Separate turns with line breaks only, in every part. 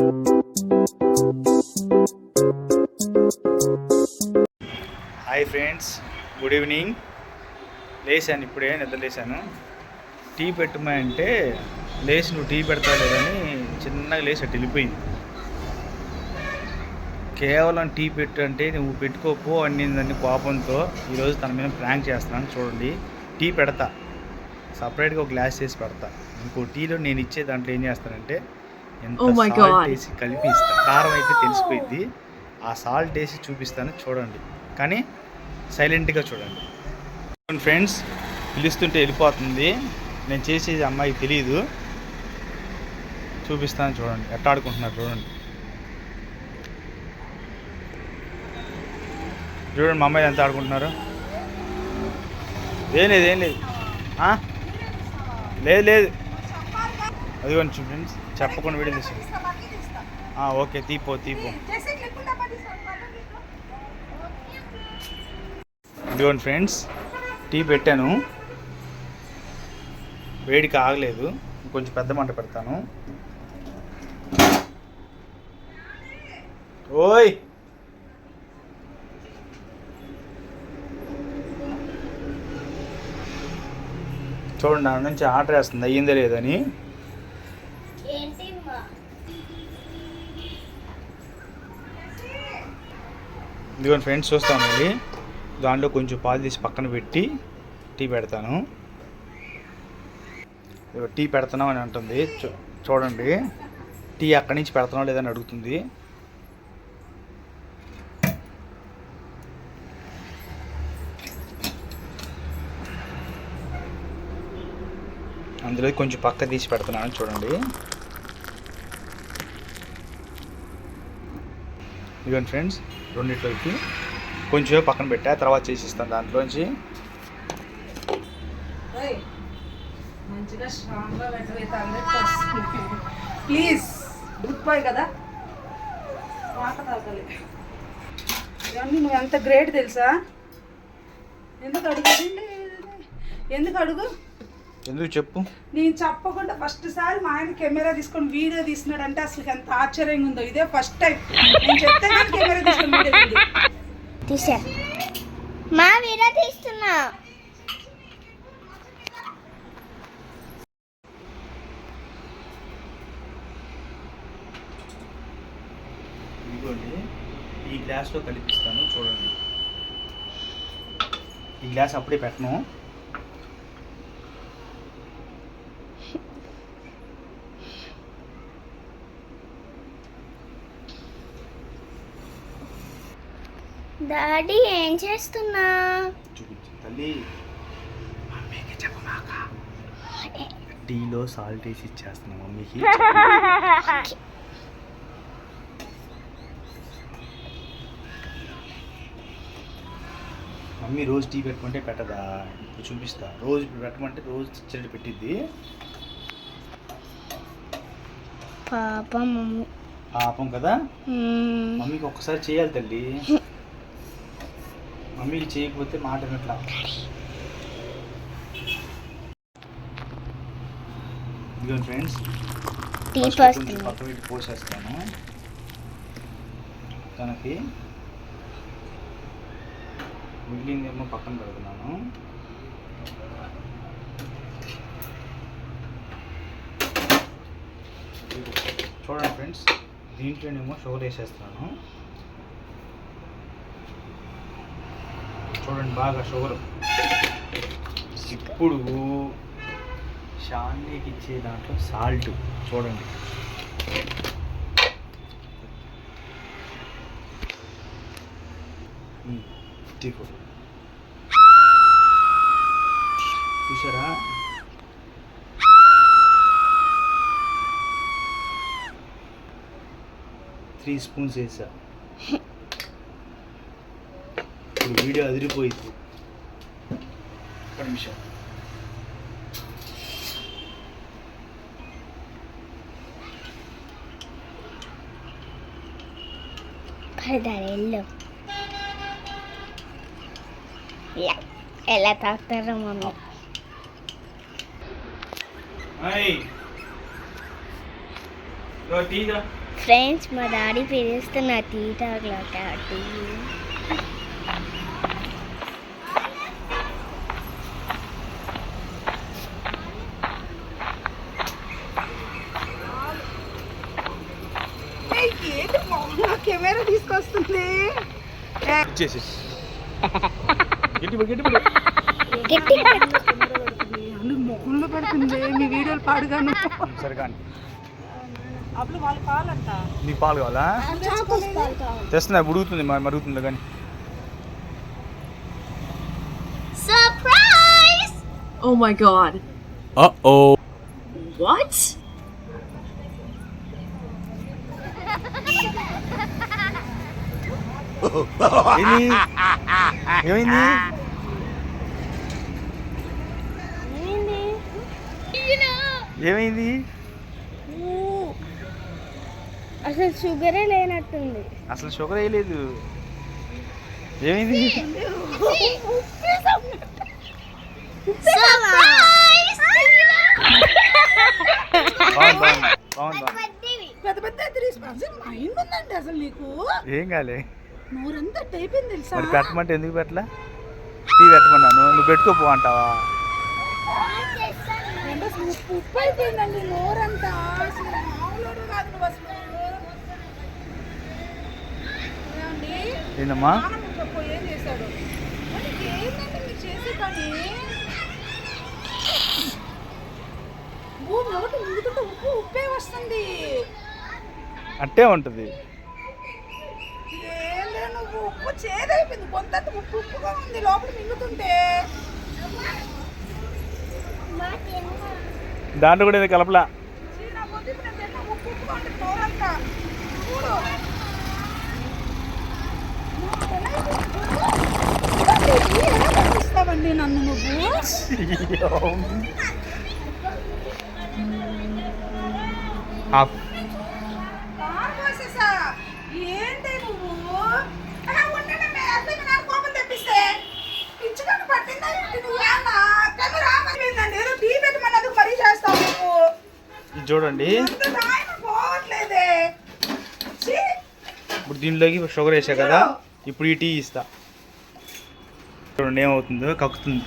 Hi friends good evening లేసాను ఇప్పుడే నిద్రలేశాను టీ పెట్టమా అంటే లేచి నువ్వు టీ పెడతావు లేదని చిన్నగా లేచి అట్టు వెళ్ళిపోయింది కేవలం టీ పెట్టు అంటే నువ్వు పెట్టుకోపో అన్నిందని కోపంతో ఈరోజు తన మీద ప్రాంక్ చేస్తున్నాను చూడండి. టీ పెడతా. సపరేట్గా ఒక గ్లాస్ చేసి పెడతా. ఇంకో టీలో నేను ఇచ్చే దాంట్లో ఏం చేస్తానంటే ఎంత
Oh
సాల్ట్
God.
వేసి కలిపి ఇస్తా. కారం అయితే తెలిసిపోయింది. ఆ సాల్ట్ వేసి చూపిస్తాను చూడండి. కానీ సైలెంట్గా చూడండి. ఫ్రెండ్స్ పిలుస్తుంటే వెళ్ళిపోతుంది. నేను చేసేది అమ్మాయికి తెలియదు చూపిస్తాను చూడండి. ఎట్ట ఆడుకుంటున్నారు చూడండి. చూడండి మా అమ్మాయి ఎంత ఆడుకుంటున్నారు? ఏం లేదు ఏం లేదు? లేదు లేదు. అదిగోండి ఫ్రెండ్స్ చెప్పకుండా వీడియో తీసుకోండి ఓకే తీపో తీపో. ఇదిగోండి ఫ్రెండ్స్ టీ పెట్టాను. వేడికి ఆగలేదు. కొంచెం పెద్ద మంట పెడతాను. ఓయ్! చూడండి నుంచి ఆర్డర్ వేస్తుంది. అయ్యిందే లేదని ఇదిగోండి ఫ్రెండ్స్ చూస్తాను మళ్ళీ. దాంట్లో కొంచెం పాలు తీసి పక్కన పెట్టి టీ పెడతాను. టీ పెడుతున్నాం అని అంటుంది. చూ- చూడండి. టీ అక్కడి నుంచి పెడుతున్నావు లేదని అడుగుతుంది. అందులో కొంచెం పక్క తీసి పెడుతున్నాను చూడండి. ఇదిగోండి ఫ్రెండ్స్ రెండింటిలోకి కొంచెం పక్కన పెట్టా తర్వాత చేసిస్తాను దాంట్లోంచి.
మంచిగా ప్లీజ్ గుడ్ బాయ్ కదా. మాట తాగాలి. ఇవన్నీ నువ్వు ఎంత గ్రేట్ తెలుసా? ఎందుకు అడుగు? ఎందుకు అడుగు?
ఎందుకు చెప్పు?
నేను చెప్పకుండా ఫస్ట్ సారి మా ఆయన కెమెరా తీసుకొని వీడియో తీస్తున్నాడంటే అసలు ఎంత ఆశ్చర్యంగా ఉందో. ఇదే ఫస్ట్ టైం నేను చెప్తే కెమెరా తీసుకొని వీడియో.
తీసా. మా వీడియో తీస్తున్నా.
ఈ గ్లాస్లో కలిపిస్తాను చూడండి. ఈ గ్లాస్ అప్పుడే పెట్టను.
డాడీ ఏం చేస్తున్నా?
తల్లి. మమ్మీకి చెప్పమాక టీలో సాల్ట్ వేసి ఇచ్చేస్తున్నా మమ్మీకి. మమ్మీ రోజు టీ పెట్టుకుంటే పెట్టదా? ఇప్పుడు చూపిస్తా. రోజు పెట్టమంటే రోజు చిచ్చడి పెట్టిద్ది.
పాప మమ్మీ.
పాపం కదా?
మ్మ్.
మమ్మీకి ఒక్కసారి చేయాలి తల్లి. మమ్మీకి చేయకపోతే మాట వినట్లా? ఇదిగోండి ఫ్రెండ్స్ పక్క పెట్టి పోసేస్తాను తనకి మిగిలిందేమో పక్కన పెడుతున్నాను. చూడండి ఫ్రెండ్స్ దీంట్లోనేమో షుగర్ వేసేస్తున్నాను చూడండి బాగా షుగర్. ఇప్పుడు షాన్లీకి ఇచ్చే దాంట్లో సాల్ట్ చూడండి. ఉమ్, చూసారా? త్రీ స్పూన్స్ వేసా. ఇప్పుడు వీడియో అదిరిపోయింది. ఒక నిమిషం.
యా, ఎలా తాగుతారో మమ్మీ. ఫ్రెండ్స్ మా డాడీ పిలుస్తున్న టీ తాగలో టీ
ఏయ్, ఏంటి మా కెమెరా తీసుకొస్తుంది ఏ,
ఇచ్చేసి
ముఖంలో పెడుతుంది. మీ వీడియోలు పాడుగాను.
సరే కానీ. నీకు పాలు కావాలా? తెస్తున్నా ఉడుగుతుంది మరి మరుగుతుంది కానీ.
Oh my god.
Oh
What?
ఏంది ఏమైంది ఏమైంది
అసలు షుగరే లేనట్టుంది
అసలు షుగర్ వేయలేదు ఏమైంది
పెద్ద పెద్ద తీసుకొచ్చి మైండ్ ఉందండి అసలు నీకు
ఏం కాలే
నోరంతా అయిపోయింది తెలుసా?
మరి పెట్టమంటే ఎందుకు పెట్టలా? టీ పెట్టమన్నాను. నువ్వు పెట్టుకోపో అంటావా?
అంటే అసలు ఉప్పు ఉప్పు అయిపోయిందండి నోరంతా. అసలు మామూలు కాదు నువ్వు అసలు. ఏమండి?
ఏందమ్మా?
నాన్నమ్మ చెప్పు ఏం చేశాడు? మరి ఏంటంటే మీరు చేసే పని? భూమి ఒకటి ముందుకుంటే ఉప్పు ఉప్పే వస్తుంది.
అట్టే ఉంటుంది.
నువ్వు ఉప్పు చేదైపోయింది. కొంత ఉప్పు ఉప్పుగా ఉంది. లోపల మింగుతుంటే.
దాంట్లో కూడా ఏదో కలపలా?
చీ, నా పొద్దు ఇప్పుడు నేను తిన్న ఉప్పు ఉప్పుగా ఉంది నోరంతా చూడు ఇస్తావండి నన్ను నువ్వు
ఆఫ్.
కారు పోసేసా. ఏంటి నువ్వు అలా ఉండడం మే, అసలు మీ నాన్న కోపం తెప్పిస్తే పిచ్చుకన్ను పట్టిందా ఏంటి నువ్వు? ఏమన్నా? కెమెరా ఆగిపోయిందండి. ఏదో టీ పెట్టమన్నందుకు మరీ చేస్తావు నువ్వు.
ఇది చూడండి. ఇప్పుడు దీనిలోకి షుగర్ వేసా కదా ఇప్పుడు ఈ టీ ఇస్తా. చూడండి ఏమవుతుందో కక్కుతుంది.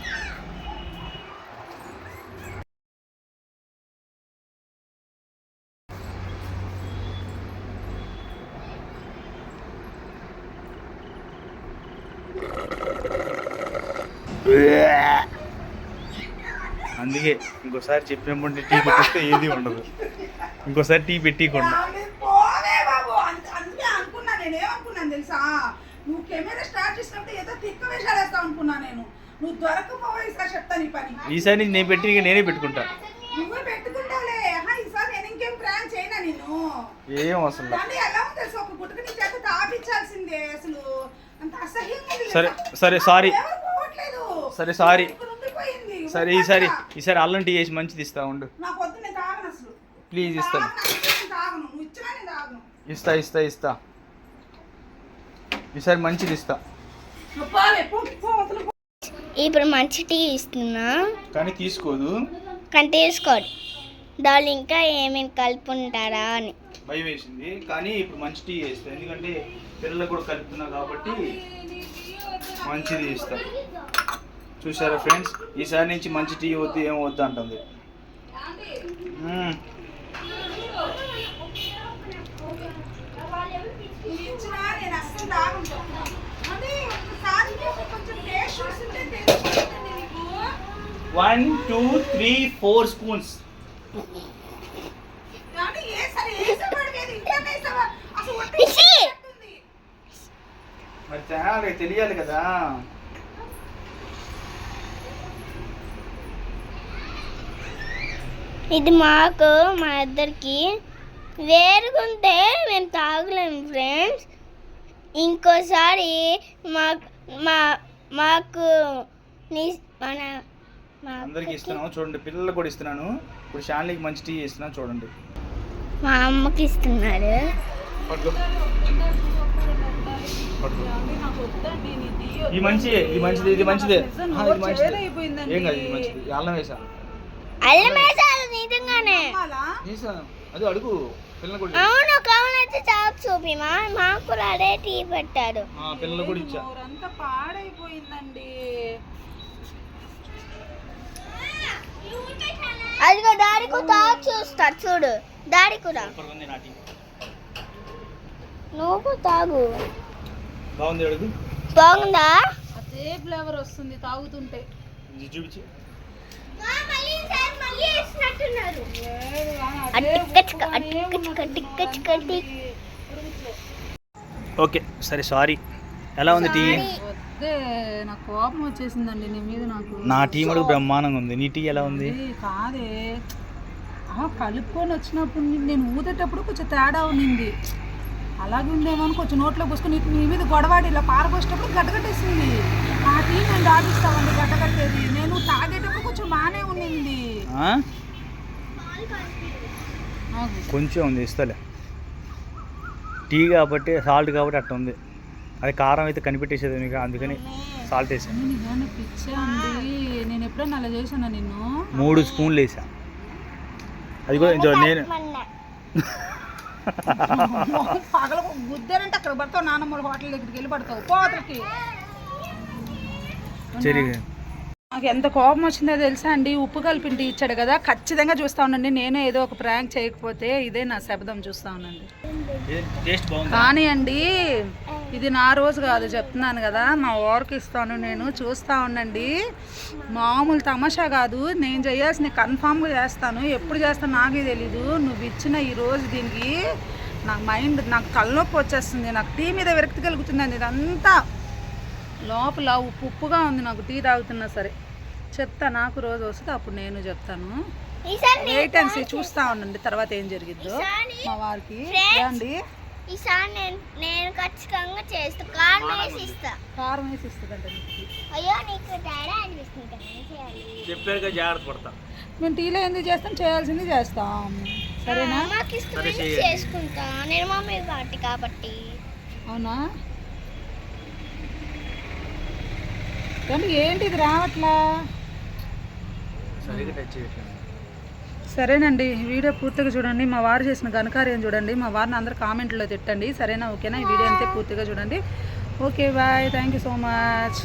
అందుకే ఇంకోసారి చెప్పినప్పుడు టీ పెట్టిస్తే ఏది ఉండదు. ఇంకోసారి టీ పెట్టికుండా
నేను. తెలుసా? నువ్వు కెమెరా స్టార్ట్ చేసినప్పుడు ఏదో తిక్క వేషాలు వేస్తావు అనుకున్నా నేను. నువ్వు దొరకపోవా ఈసారి చెప్తా నీ పని.
ఈసారి నేను పెట్టి నేనే పెట్టుకుంటా.
నువ్వే పెట్టుకుంటావులే. ఈసారి నేను ఇంకేం చేయనా నిన్ను
ఏం అవసరం లేదు.
కానీ ఎలా ఉంది తెలుసా? ఒక గుట్టక నీ చేత తాపించాల్సిందే అసలు అంత అసహ్యంగా
సరే? సరే, సారీ. సరే, సారీ. సరే. ఈసారి ఈసారి అల్లం టీ వేసి మంచిది ఇస్తా ఉండు. ప్లీజ్ ఇస్తాను. ఇస్తా ఇస్తా ఇస్తా. ఈసారి మంచిది ఇస్తా.
ఇప్పుడు మంచి టీ ఇస్తున్నా.
కానీ తీసుకోదు.
కానీ తీసుకోండి దాళ్ళు ఇంకా ఏమేమి కలుపుంటారా అని.
భయం వేసింది. కానీ ఇప్పుడు మంచి టీ వేస్తా. ఎందుకంటే పిల్లలకు కూడా కలుపుతున్నా కాబట్టి మంచిది ఇస్తా. చూసారా ఫ్రెండ్స్? ఈసారి నుంచి మంచి టీ వద్దు ఏం వద్దు అంటుంది. One two three four spoons
కానీ ఏ సరే వేసేవాడు లేదు ఇంట్లోనే వేసావా అసలు ఒట్టి
పిచ్చి!
ఉంది.
మరి తేవాలి తెలియాలి కదా
ఇది మాకు మా ఇద్దరికి. వేరుగుంటే మేము తాగలేము ఫ్రెండ్స్ ఇంకోసారి మా మా మాకు నీ- మన మా
అందరికి ఇస్తున్నాను. చూడండి పిల్లలకు కూడా ఇస్తున్నాను. ఇప్పుడు షాన్లీకి మంచి టీ ఇస్తున్నాను చూడండి.
మా అమ్మకి ఇస్తున్నారు.
ఈ మంచి ఈ మంచిది ఇది మంచిదే. ఇది. ఏం కాదు ఇది మంచిది. అల్లం వేసా.
అల్లం వేసారు నిజంగానే.
అది అడుగు. పిల్లలు కూడా
అవును కావాలైతే గోపి మా మాకు కూడా అదే టీ పెట్టారు
పిల్లలు కూడా ఇచ్చా.
ఊరంతా పాడైపోయిందండి.
అదిగో డాడీ కూడా తాగు చూస్తారు చూడు. డాడీ కూడా. నువ్వు తాగు.
బాగుంది అడుగు.
బాగుందా?
అదే ఫ్లేవర్ వస్తుంది తాగుతుంటే.
ఇది చూపించు
లేదు, ఆ అదే
అట్టిక్కచ్చిక
ఉప్పుగానే
అట్టిక్కచ్చిక
ఉన్నట్టుంది.
అట్టిక్కచ్చిక అట్టి
ఓకే సరే సారీ. ఎలా ఉంది టీ?
నాకు కోపం వచ్చేసిందండి నీ మీద నాకు.
నా టీ మటుకు బ్రహ్మాండంగా ఉంది. నీ టీ ఎలా ఉంది?
కాదే. ఆ, కలుపుకొని వచ్చినప్పుడు ని- నేను ఊదేటప్పుడు కొంచెం తేడా ఉన్నింది అలాగే ఉందేమో అని కొంచెం నోట్లో పోసుకొని నీ మీద గొడవాడి ఇలా పారపోసేటప్పుడు గడ్డగట్టేసింది. ఆ టీ నేను తాగిస్తామండి గడ్డగట్టేది. నేను తాగేటప్పుడు కొంచెం బాగానే? ఆగు.
కొంచెం ఉంది ఇస్తలే. టీ కాబట్టి సాల్ట్ కాబట్టి అట్ట ఉంది. అది కారం అయితే కనిపెట్టేసేది మీకు అందుకని సాల్ట్ వేసాను
నేను ఎప్పుడైనా అలా చేశానా నిన్ను?
మూడు స్పూన్లు వేసా. అది కూడా నేను
పగల గుద్దారంటే అక్కడ పడతావు నాన్నమ్మల హోటల్ దగ్గరికి వెళ్ళి పడతావు కోతలకి నాకు ఎంత కోపం వచ్చిందో తెలుసా అండి? ఉప్పు కలిపిండి ఇచ్చాడు కదా ఖచ్చితంగా చూస్తా ఉండండి. నేను ఏదో ఒక ప్రాంక్ చేయకపోతే ఇదే నా శబ్దం చూస్తా ఉండండి. కానీ అండి ఇది నా రోజు కాదు చెప్తున్నాను కదా మా ఊరికి ఇస్తాను నేను చూస్తా ఉండండి. మామూలు తమాషా కాదు నేను చేయాల్సిన కన్ఫామ్గా చేస్తాను. ఎప్పుడు చేస్తాను నాకే తెలీదు. నువ్వు ఇచ్చిన ఈ రోజు దీనికి నాకు మైండ్ నాకు తలనొప్పి వచ్చేస్తుంది. నాకు టీ మీద విరక్తి కలుగుతుందండి ఇదంతా. లోపల ఉప్పు ఉప్పుగా ఉంది. నాకు టీ తాగుతున్నా సరే. చెప్తా నాకు రోజు వస్తే అప్పుడు నేను చెప్తాను.
ఈసారి
వెయిట్ అండ్ చూస్తా ఉండండి తర్వాత ఏం జరిగిద్దో. మా వారికి అండి
ఈసారి నేను నేను ఖచ్చితంగా చేస్తా. కార్ వేసి ఇస్తా.
కారం వేసి ఇస్తుందంట నీకు.
అయ్యో నీకు తేడా అనిపిస్తుంది కదా ఏం చేయాలి.
చెప్పారుగా జాగ్రత్త పడతా.
మేము టీలో ఎందుకు చేస్తాం? చేయాల్సింది చేస్తాం. సరేనా?
మాకు ఇష్టమైనది చేసుకుంటా. నేను మమ్మీ కాబట్టి కాబట్టి.
అవునా? కానీ ఏంటి ఇది రావట్లా? సరేనండి వీడియో పూర్తిగా చూడండి. మా వారు చేసిన ఘనకార్యం చూడండి. మా వారిని అందరు కామెంట్లో తిట్టండి. సరేనా? ఓకేనా? ఈ వీడియో అంతే పూర్తిగా చూడండి. Okay bye. Thank you so much.